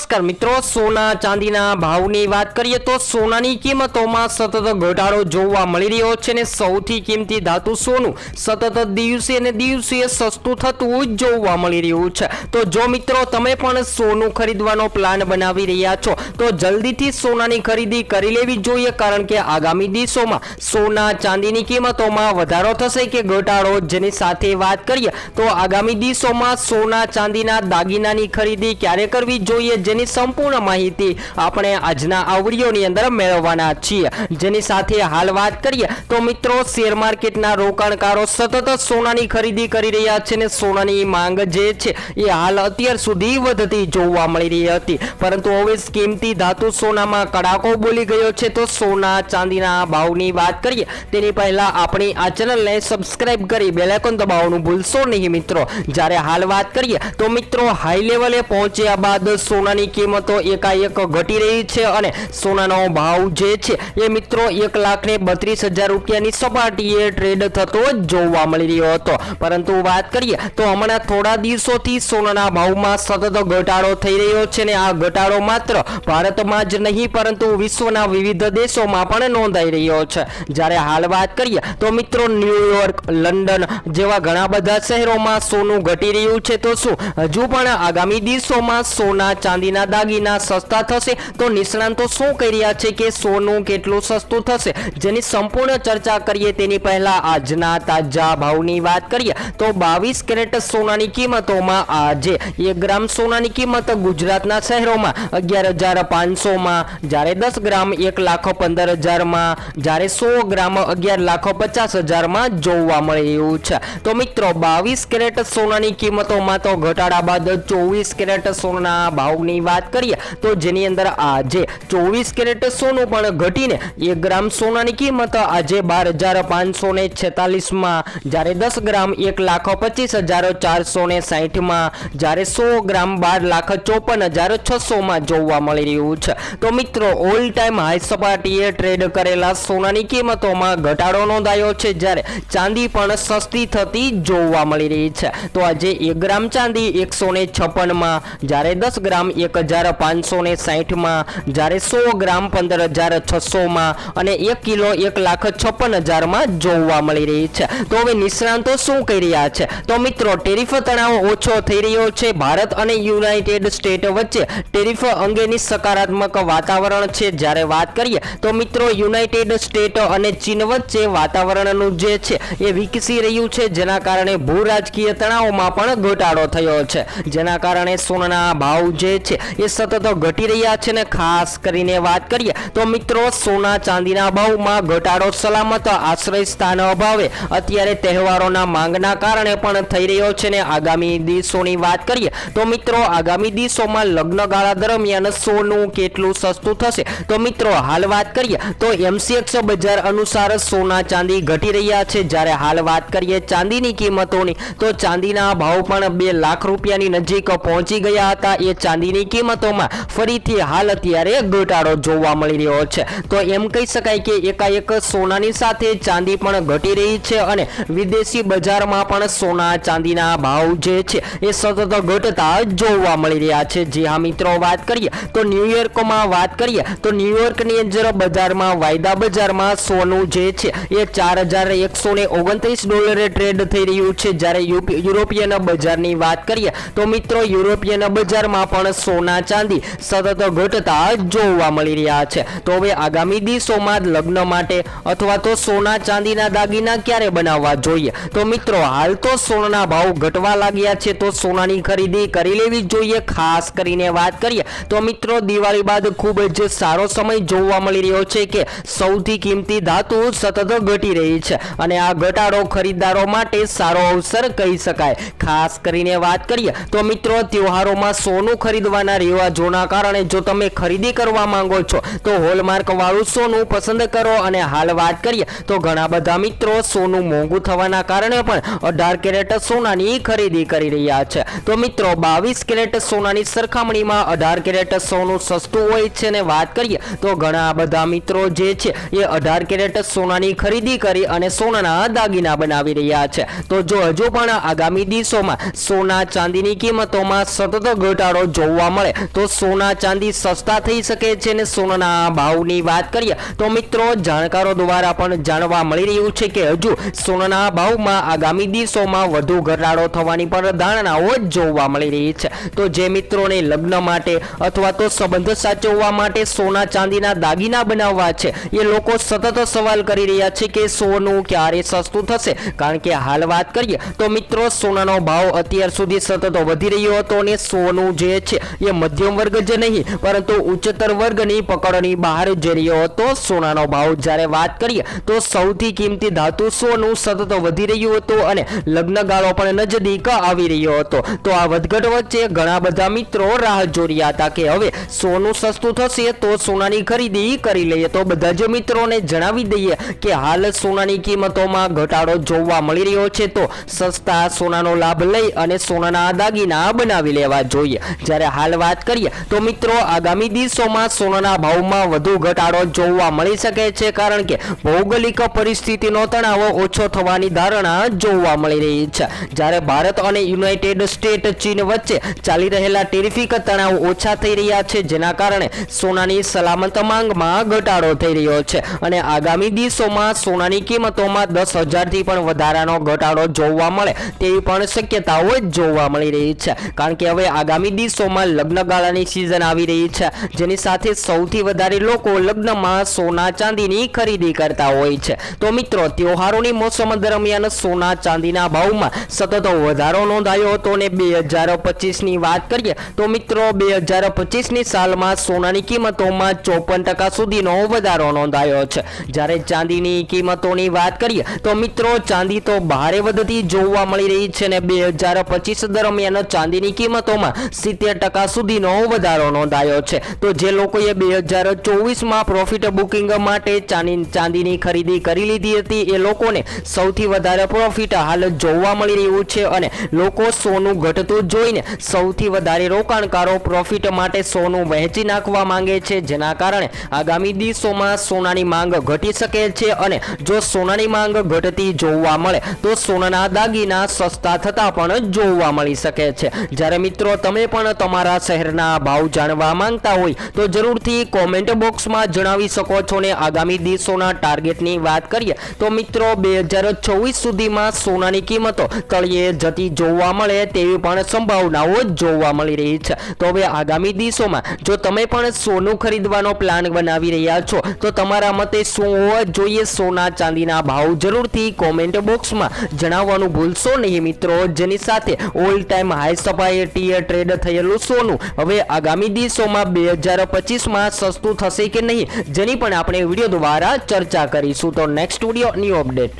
નમસ્કાર મિત્રો, સોના ચાંદીના ભાવની વાત કરીએ તો સોનાની કિંમતોમાં સતત ઘટાડો જોવા મળી રહ્યો છે ને સૌથી કિંમતી ધાતુ સોનું સતત દિવસે ને દિવસે સસ્તું થતું જોવા મળી રહ્યું છે. તો જો મિત્રો, તમે પણ સોનું ખરીદવાનો પ્લાન બનાવી રહ્યા છો, તો જલ્દીથી સોનાની ખરીદી કરી લેવી જોઈએ, કારણ કે આગામી દિવસોમાં સોના ચાંદીની કિંમતોમાં વધારો થશે કે ઘટાડો જેની સાથે વાત કરીએ, તો આગામી દિવસોમાં સોના ચાંદીના દાગીનાની ખરીદી ક્યારે કરવી જોઈએ જેની સંપૂર્ણ માહિતી આપણે આજના આ અંદર મેળવવાના છીએ. જેની સાથે હાલ વાત કરીએ તો મિત્રો શેર માર્કેટના રોકાણકારો સતત સોનાની ખરીદી કરી રહ્યા છે ને સોનાની માંગ જે છે એ હાલ અત્યાર સુધી વધતી જોવા મળી રહી હતી. પરંતુ હવે કિંમતી ધાતુ સોનામાં કડાકો બોલી ગયો છે તો સોના ચાંદીના ભાવની વાત કરીએ તેની પહેલા આપણી આ ચેનલને સબસ્ક્રાઇબ કરી બેલાઇકોન દબાવવાનું ભૂલશો નહીં મિત્રો. જ્યારે હાલ વાત કરીએ તો મિત્રો હાઈ લેવલે પહોંચ્યા બાદ સોનાની કિંમતો એકાએક ઘટી રહી છે અને સોનાનો ભાવ જે છે એ મિત્રો એક લાખ ને બત્રીસ હજાર રૂપિયાની સપાટીએ ટ્રેડ થતો જોવા મળી રહ્યો હતો. પરંતુ વાત કરીએ તો હમણાં થોડા દિવસોથી સોનાના ભાવમાં સતત ઘટાડો થઈ રહ્યો છે ને આ ઘટાડો માત્ર ભારતમાં જ નહીં, પરંતુ વિશ્વના વિવિધ દેશોમાં પણ નોંધાઈ રહ્યો છે. જ્યારે હાલ વાત કરીએ તો મિત્રો ન્યુયોર્ક, લંડન જેવા ઘણા બધા શહેરોમાં સોનું ઘટી રહ્યું છે તો શું? હજુ પણ આગામી દિવસોમાં સોના ચાંદીના દાગીના સસ્તા થશે. તો નિષ્ણાંતો શું કહી રહ્યા છે કે સોનું કેટલું સસ્તું થશે? જેની સંપૂર્ણ ચર્ચા કરીએ તેની પહેલા આજના તાજા ભાવની વાત કરીએ. તો બાવીસ કેરેટ સોનાની કિંમતોમાં આજે એક ગ્રામ સોનાની કિંમત ગુજરાતના શહેરોમાં અગિયાર હજાર પાંચસોમાં, જ્યારે દસ ગ્રામ એક લાખ પંદર હજારમાં, જ્યારે સો ગ્રામ અગિયાર લાખ પચાસ હજારમાં જોવા મળી રહ્યું છે. તો મિત્રો, બાવીસ કેરેટ સોનાની કિંમતોમાં તો ઘટાડા બાદ ચોવીસ કેરેટ સોનાના ભાવની વાત કરીએ, તો જેની અંદર આજે ચોવીસ કેરેટ સોનું પણ ઘટીને એક ગ્રામ સોનાની કિંમત આજે બાર હજાર પાંચસો ને છેતાલીસમાં, જ્યારે દસ ગ્રામ એક લાખ પચીસ હજાર ચારસો ને સાહીઠમાં, જ્યારે સો ગ્રામ બાર લાખ ચોપન હજાર છસોમાં જોવા મળી રહ્યું છે. તો મિત્રો ઓલ ટાઈમ હાઈ સપાટીએ ટ્રેડ કરેલા સોનાની કિંમતોમાં ઘટાડો નોંધાયો છે, જ્યારે ચાંદી પણ સસ્તી થતી જોવા મળી રહી છે. તો આજે એક ગ્રામ ચાંદી એકસો ને છપ્પનમાં, જ્યારે દસ ગ્રામ એક હજાર પાંચસો ને સાહીઠમાં, જ્યારે સો ગ્રામ પંદર હજાર છસોમાં અને એક કિલો એક લાખ છપ્પન હજારમાં જોવા મળી રહી છે. તો હવે નિષ્ણાંતો શું કહી રહ્યા છે? તો મિત્રો, ટેરિફ તણાવ ઓછો થઈ રહ્યો છે. ભારત અને યુનાઇટેડ સ્ટેટ વચ્ચે ટેરિફ અંગેની સકારાત્મક વાતાવરણ છે. જ્યારે વાત કરીએ, તો મિત્રો, યુનાઇટેડ સ્ટેટ અને ચીન વચ્ચે વાતાવરણનું જે છે, એ વિકસી રહ્યું છે. જેના કારણે ભૂ રાજકીય તણાવમાં પણ ઘટાડો થયો છે. જેના કારણે સોનાના ભાવ જે છે એ સતત ઘટી રહ્યા છે ને ખાસ કરીને વાત કરીએ તો મિત્રો, સોના ચાંદીના ભાવમાં ઘટાડો સલામત આશ્રય સ્થાન અભાવે અત્યારે તહેવારોના માંગના કારણે પણ થઈ રહ્યો છે ને આગામી દિવસોની વાત કરીએ તો મિત્રો, આગામી દિવસોમાં લગ્નગાળા દરમિયાન સોનું કેટલું સસ્તું થશે? તો મિત્રો, હાલ વાત કરીએ તો એમસીએક્સ બજાર અનુસાર સોના ચાંદી ઘટી રહ્યા છે. જ્યારે હાલ વાત કરીએ ચાંદીની કિંમતોની, તો ચાંદીના ભાવ પણ બે લાખ રૂપિયાની નજીક પહોંચી ગયા હતા. એ ચાંદીની કિંમતોમાં ફરીથી હાલ અત્યારે ઘટાડો જોવા મળી રહ્યો છે. તો એમ કહી શકાય કે એકાએક સોનાની સાથે ચાંદી પણ ઘટી રહી છે અને વિદેશી બજારમાં પણ સોના ચાંદીના ભાવ જે છે એ સતત ઘટતા જોવા મળી રહ્યા છે. જે હા, મિત્રો, વાત કરીએ તો ન્યુયોર્કમાં વાત કરીએ તો ન્યુયોર્કની અંદર બજારમાં, વાયદા બજારમાં સોનું જે છે એ ચાર હજાર એકસો ને ઓગણત્રીસ ડોલરે ટ્રેડ થઈ રહ્યું છે. જ્યારે યુરોપિયન બજારની વાત કરીએ તો મિત્રો, યુરોપિયન બજારમાં પણ સોના ચાંદી સતત ઘટતા જોવા મળી રહ્યા છે. તો હવે આગામી દિવસોમાં લગ્ન માટે અથવા તો સોના ચાંદીના દાગીના ક્યારે બનાવવા જોઈએ? તો મિત્રો, હાલ તો સોનાના ભાવ ઘટવા લાગ્યા છે તો સોનાની ખરીદી કરી લેવી જોઈએ. ખાસ કરીને વાત કરીએ તો મિત્રો, દિવાળી બાદ ખૂબ જ સારો સમય જોવા મળી રહ્યો છે કે સૌથી કિંમતી ધાતુ સતત ઘટી રહી છે અને આ ઘટાડો ખરીદદારો માટે સારો અવસર કહી શકાય. ખાસ કરીને વાત કરીએ તો મિત્રો, તહેવારોમાં સોનું ખરીદવાના રિવાજોના કારણે જો તમે ખરીદી કરવા માંગો છો, તો હોલમાર્ક વાળું સોનું પસંદ કરો. અને હાલ વાત કરીએ, તો ઘણા બધા મિત્રો સોનું મોંઘું થવાના કારણે પણ અઢાર કેરેટ સોનાની ખરીદી કરી રહ્યા છે. તો મિત્રો, બાવીસ કેરેટ સોનાની સરખામણીમાં અઢાર કેરેટ સોનું સસ્તું હોય છે ને વાત કરીએ, તો ઘણા બધા મિત્રો જે છે, એ અઢાર કેરેટ સોનાની ખરીદી કરી અને સોનાના દાગીના બનાવી રહ્યા છે. તો જો હજુ પણ આગામી દિવસોમાં સોના ચાંદીની કિંમતોમાં સતત ઘટાડો જોવા જોવા મળે. તો સોના ચાંદી સસ્તા થઈ શકે છે અને સોનાના ભાવની વાત કરીએ, તો મિત્રો જાણકારો દ્વારા પણ જાણવા મળી રહ્યું છે કે હજુ સોનાના ભાવમાં આગામી દિવસોમાં વધુ ઘટાડો થવાની પણ ધારણાઓ જ જોવા મળી રહી છે. તો જે મિત્રોને લગ્ન માટે અથવા તો સંબંધ સાચવવા માટે સોના ચાંદીના દાગીના બનાવવા છે, એ લોકો સતત સવાલ કરી રહ્યા છે કે સોનું ક્યારે સસ્તું થશે? કારણ કે હાલ વાત કરીએ, તો મિત્રો સોનાનો ભાવ અત્યાર સુધી સતત વધી રહ્યો હતો અને સોનું જે છે એ મધ્યમ વર્ગ જ નહીં, પરંતુ ઉચ્ચતર વર્ગની પકડોની બહાર જઈ રહ્યો હતો. સોનાનો ભાવ જ્યારે વાત કરીએ તો સૌથી કિંમતી ધાતુ સોનું સતત વધી રહ્યું હતું અને લગ્નગાળો પણ નજદીક આવી રહ્યો હતો. તો આ વધઘટ વચ્ચે ઘણા બધા મિત્રો રાહ જોઈ હતા કે હવે સોનું સસ્તું થશે તો સોનાની ખરીદી કરી લઈએ. તો બધા જ મિત્રોને જણાવી દઈએ કે હાલ સોનાની કિંમતોમાં ઘટાડો જોવા મળી રહ્યો છે તો સસ્તા સોનાનો લાભ લઈ અને સોનાના દાગીના બનાવી લેવા જોઈએ. જ્યારે હાલ વાત કરીએ તો મિત્રો, આગામી દિવસોમાં સોનાના ભાવમાં વધુ ઘટાડો જોવા મળી શકે છે કારણ કે ભૌગોલિક પરિસ્થિતિનો તણાવ ઓછો થવાની ધારણા જોવા મળી રહી છે. જ્યારે ભારત અને યુનાઇટેડ સ્ટેટ ચીન વચ્ચે ચાલી રહેલા ટેરિફિક તણાવ ઓછા થઈ રહ્યા છે, જેના કારણે સોનાની સલામત માંગમાં ઘટાડો થઈ રહ્યો છે. અને આગામી દિવસોમાં સોનાની કિંમતોમાં દસ હજારથી પણ વધારાનો ઘટાડો જોવા મળે તેવી પણ શક્યતાઓ જોવા મળી રહી છે. કારણ કે હવે આગામી દિવસોમાં લગ્નગાળાની સિઝન આવી રહી છે. જેની સાથે સૌથી વધારે લોકો લગ્નમાં સોના ચાંદીની ખરીદી કરતા હોય છે. તો મિત્રો તહેવારોની મોસમ દરમિયાન સોના ચાંદીના ભાવમાં સતત વધારો નોંધાયો હતો અને બે હજાર પચીસની વાત કરીએ તો મિત્રો, બે હજાર પચીસની સાલમાં સોનાની કિંમતોમાં ચોપન ટકા સુધીનો વધારો નોંધાયો છે. જ્યારે ચાંદીની કિંમતોની વાત કરીએ તો મિત્રો, ચાંદી તો ભારે વધતી જોવા મળી રહી છે અને બે હજાર પચીસ દરમિયાન ચાંદીની કિંમતોમાં સિત્તેર ટકા સુધીનો વધારો નોંધાયો છે. તો જે લોકોએ બે હજાર ચોવીસમાં પ્રોફિટ બુકિંગ માટે ચાંદી ચાંદીની ખરીદી કરી લીધી હતી, એ લોકોને સૌથી વધારે પ્રોફિટ હાલ જોવા મળી રહ્યું છે અને લોકો સોનું ઘટતું જોઈને સૌથી વધારે રોકાણકારો પ્રોફિટ માટે સોનું વહેંચી નાખવા માંગે છે. જેના કારણે આગામી દિવસોમાં સોનાની માંગ ઘટી શકે છે અને જો સોનાની માંગ ઘટતી જોવા મળે, તો સોનાના દાગીના સસ્તા થતા પણ જોવા મળી શકે છે. જ્યારે મિત્રો, તમે પણ તમારા શહેરના ભાવ જાણવા માંગતા હોય તો જરૂરથી કોમેન્ટ બોક્સમાં જણાવી શકો છો ને આગામી દિવસોના ટાર્ગેટની વાત કરીએ તો મિત્રો બે હજાર ચોવીસ સુધીમાં સોનાની કિંમતો તળિયે જતી જોવા મળે તેવી પણ સંભાવનાઓ જોવા મળી રહી છે. તો હવે આગામી દિવસોમાં જો તમે પણ સોનું ખરીદવાનો પ્લાન બનાવી રહ્યા છો તો તમારા મતે શું હોવા જોઈએ? સોના ચાંદીના ભાવ જરૂરથી કોમેન્ટ બોક્સમાં જણાવવાનું ભૂલશો નહીં મિત્રો. જેની સાથે ઓલ ટાઈમ હાઈ સપાટીએ ટ્રેડ થયેલું સોનું હવે આગામી દિવસોમાં બે હજાર પચીસમાં સસ્તું થશે કે નહીં, જેની પણ આપણે વીડિયો દ્વારા ચર્ચા કરીશું. તો નેક્સ્ટ વીડિયો ન્યૂ અપડેટ